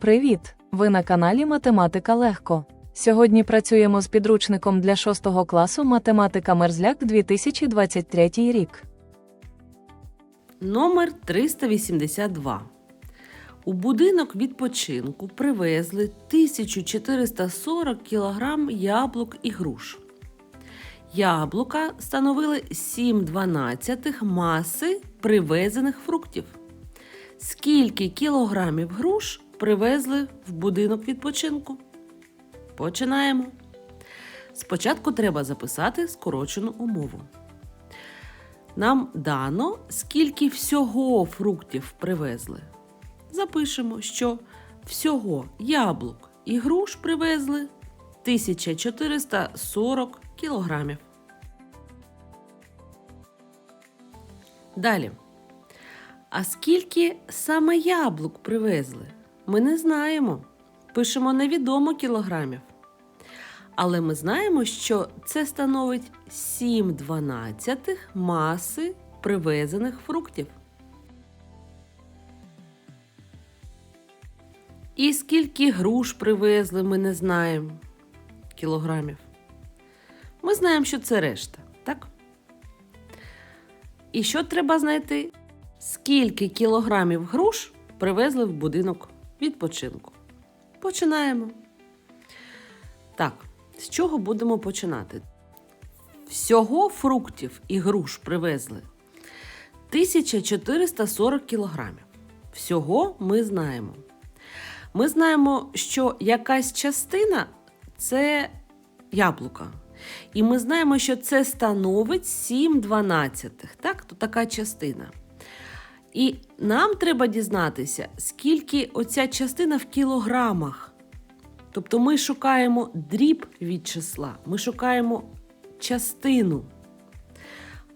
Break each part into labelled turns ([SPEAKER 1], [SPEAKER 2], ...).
[SPEAKER 1] Привіт! Ви на каналі Математика Легко. Сьогодні працюємо з підручником для 6 класу Математика Мерзляк 2023 рік.
[SPEAKER 2] Номер 382. У будинок відпочинку привезли 1440 кг яблук і груш. Яблука становили 7 дванадцятих маси привезених фруктів. Скільки кілограмів груш привезли в будинок відпочинку? Починаємо. Спочатку треба записати скорочену умову. Нам дано, скільки всього фруктів привезли. Запишемо, що всього яблук і груш привезли 1440 кілограмів. Далі. А скільки саме яблук привезли? Ми не знаємо. Пишемо невідомо кілограмів. Але ми знаємо, що це становить 7 дванадцятих маси привезених фруктів. І скільки груш привезли, ми не знаємо кілограмів. Ми знаємо, що це решта, так? І що треба знайти? Скільки кілограмів груш привезли в будинок відпочинку? Починаємо. Так, з чого будемо починати? Всього фруктів і груш привезли 1440 кілограмів. Всього ми знаємо. Ми знаємо, що якась частина це яблука. І ми знаємо, що це становить 7 дванадцятих. Так, то така частина. І нам треба дізнатися, скільки оця частина в кілограмах. Тобто ми шукаємо дріб від числа, ми шукаємо частину.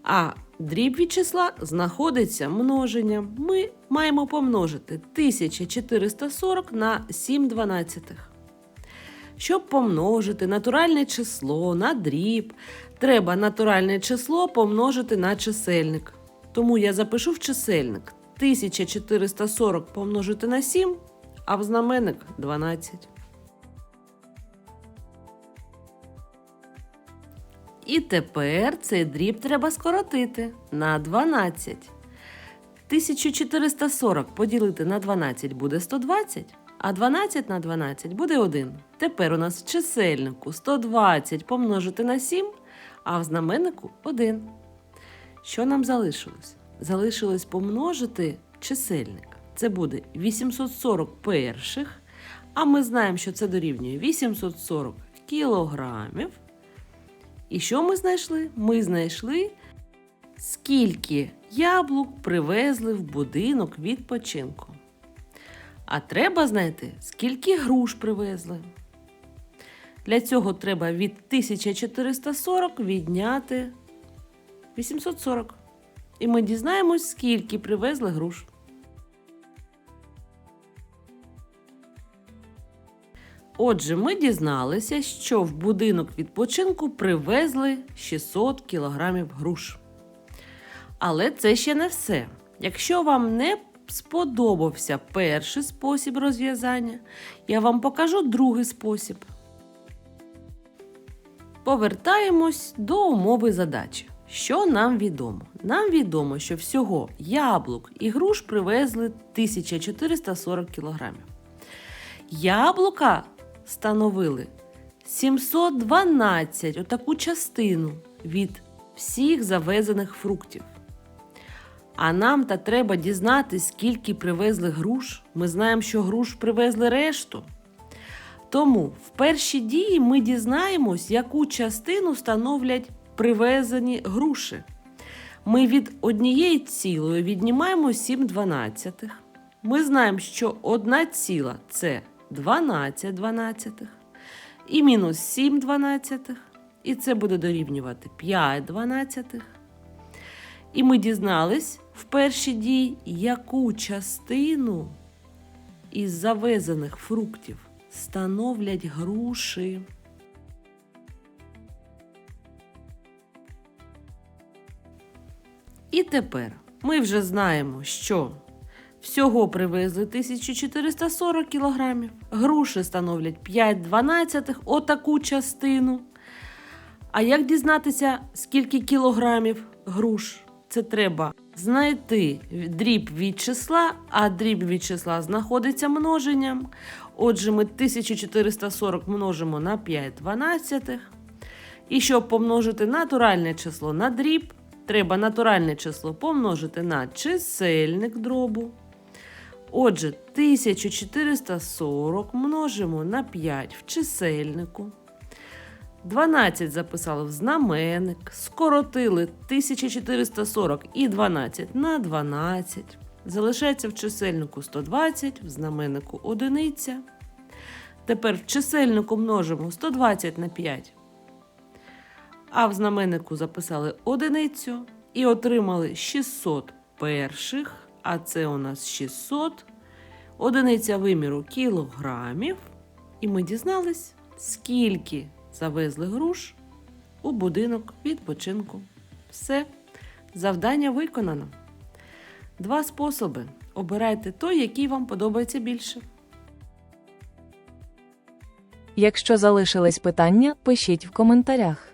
[SPEAKER 2] А дріб від числа знаходиться множенням. Ми маємо помножити 1440 на 7 дванадцятих. Щоб помножити натуральне число на дріб, треба натуральне число помножити на чисельник. Тому я запишу в чисельник 1440 помножити на 7, а в знаменник 12. І тепер цей дріб треба скоротити на 12. 1440 поділити на 12 буде 120, а 12 на 12 буде 1. Тепер у нас в чисельнику 120 помножити на 7, а в знаменнику 1. Що нам залишилось? Залишилось помножити чисельник. Це буде 840 перших, а ми знаємо, що це дорівнює 840 кілограмів. І що ми знайшли? Ми знайшли, скільки яблук привезли в будинок відпочинку. А треба знайти, скільки груш привезли. Для цього треба від 1440 відняти 840. І ми дізнаємось, скільки привезли груш. Отже, ми дізналися, що в будинок відпочинку привезли 600 кілограмів груш. Але це ще не все. Якщо вам не сподобався перший спосіб розв'язання, я вам покажу другий спосіб. Повертаємось до умови задачі. Що нам відомо? Нам відомо, що всього яблук і груш привезли 1440 кілограмів. Яблука становили 712 отаку частину від всіх завезених фруктів. А нам та треба дізнати, скільки привезли груш. Ми знаємо, що груш привезли решту. Тому в першій дії ми дізнаємось, яку частину становлять привезені груші. Ми від однієї цілої віднімаємо 7 дванадцятих. Ми знаємо, що одна ціла це 12 дванадцятих і мінус 7 дванадцятих. І це буде дорівнювати 5 дванадцятих. І ми дізнались в першій дії, яку частину із завезених фруктів становлять груші. І тепер ми вже знаємо, що Всього привезли 1440 кілограмів. Груші становлять 5,12 отаку частину. А як дізнатися, скільки кілограмів груш? Це треба знайти дріб від числа, а дріб від числа знаходиться множенням. Отже, ми 1440 множимо на 5 дванадцятих. І щоб помножити натуральне число на дріб, треба натуральне число помножити на чисельник дробу. Отже, 1440 множимо на 5 в чисельнику. 12 записали в знаменник, скоротили 1440 і 12 на 12. Залишається в чисельнику 120, в знаменнику одиниця. Тепер в чисельнику множимо 120 на 5. А в знаменнику записали одиницю і отримали 600 перших, а це у нас 600. Одиниця виміру кілограмів. І ми дізнались, скільки завезли груш у будинок відпочинку. Все, завдання виконано. Два способи. Обирайте той, який вам подобається більше.
[SPEAKER 1] Якщо залишились питання, пишіть в коментарях.